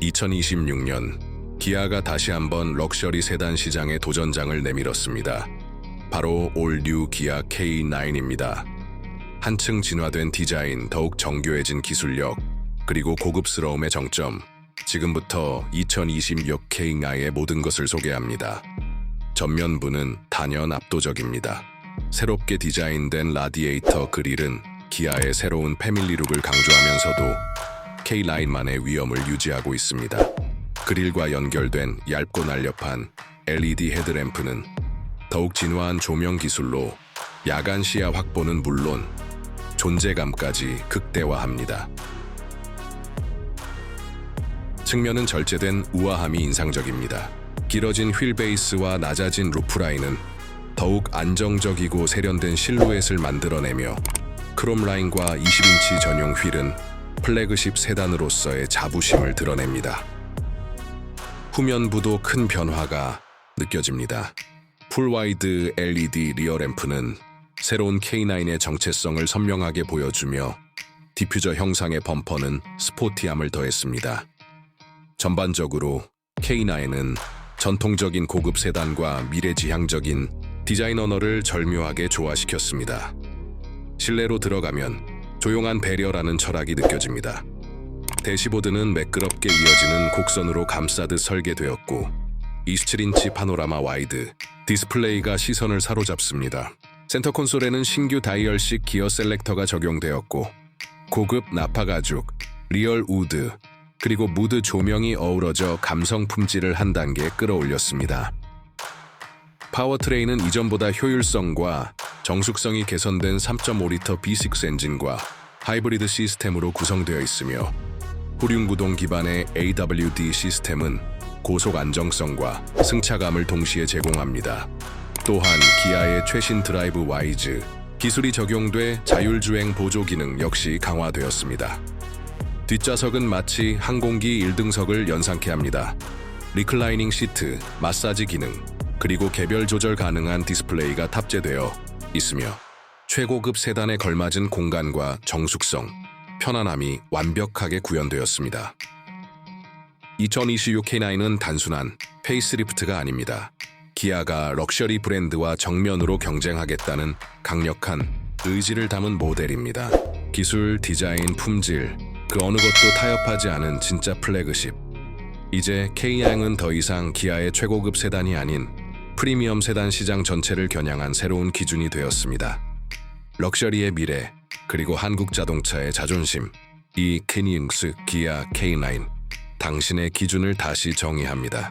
2026년 기아가 다시 한번 럭셔리 세단 시장에 도전장을 내밀었습니다. 바로 올뉴 기아 K9입니다. 한층 진화된 디자인, 더욱 정교해진 기술력, 그리고 고급스러움의 정점. 지금부터 2026 K9의 모든 것을 소개합니다. 전면부는 단연 압도적입니다. 새롭게 디자인된 라디에이터 그릴은 기아의 새로운 패밀리룩을 강조하면서도 K9만의 위엄을 유지하고 있습니다. 그릴과 연결된 얇고 날렵한 LED 헤드램프는 더욱 진화한 조명 기술로 야간 시야 확보는 물론 존재감까지 극대화합니다. 측면은 절제된 우아함이 인상적입니다. 길어진 휠 베이스와 낮아진 루프라인은 더욱 안정적이고 세련된 실루엣을 만들어내며 크롬 라인과 20인치 전용 휠은 플래그십 세단으로서의 자부심을 드러냅니다. 후면부도 큰 변화가 느껴집니다. 풀와이드 LED 리어 램프는 새로운 K9의 정체성을 선명하게 보여주며 디퓨저 형상의 범퍼는 스포티함을 더했습니다. 전반적으로 K9은 전통적인 고급 세단과 미래지향적인 디자인 언어를 절묘하게 조화시켰습니다. 실내로 들어가면 조용한 배려라는 철학이 느껴집니다. 대시보드는 매끄럽게 이어지는 곡선으로 감싸듯 설계되었고 27인치 파노라마 와이드 디스플레이가 시선을 사로잡습니다. 센터 콘솔에는 신규 다이얼식 기어 셀렉터가 적용되었고 고급 나파 가죽, 리얼 우드, 그리고 무드 조명이 어우러져 감성 품질을 한 단계 끌어올렸습니다. 파워트레인은 이전보다 효율성과 정숙성이 개선된 3.5리터 V6 엔진과 하이브리드 시스템으로 구성되어 있으며 후륜구동 기반의 AWD 시스템은 고속 안정성과 승차감을 동시에 제공합니다. 또한 기아의 최신 드라이브 와이즈 기술이 적용돼 자율주행 보조 기능 역시 강화되었습니다. 뒷좌석은 마치 항공기 1등석을 연상케 합니다. 리클라이닝 시트, 마사지 기능, 그리고 개별 조절 가능한 디스플레이가 탑재되어 있으며 최고급 세단에 걸맞은 공간과 정숙성, 편안함이 완벽하게 구현되었습니다. 2026 K9은 단순한 페이스리프트가 아닙니다. 기아가 럭셔리 브랜드와 정면으로 경쟁하겠다는 강력한 의지를 담은 모델입니다. 기술, 디자인, 품질, 그 어느 것도 타협하지 않은 진짜 플래그십. 이제 K양은 더 이상 기아의 최고급 세단이 아닌 프리미엄 세단 시장 전체를 겨냥한 새로운 기준이 되었습니다. 럭셔리의 미래, 그리고 한국 자동차의 자존심. 이 캐니응스 기아 K9. 당신의 기준을 다시 정의합니다.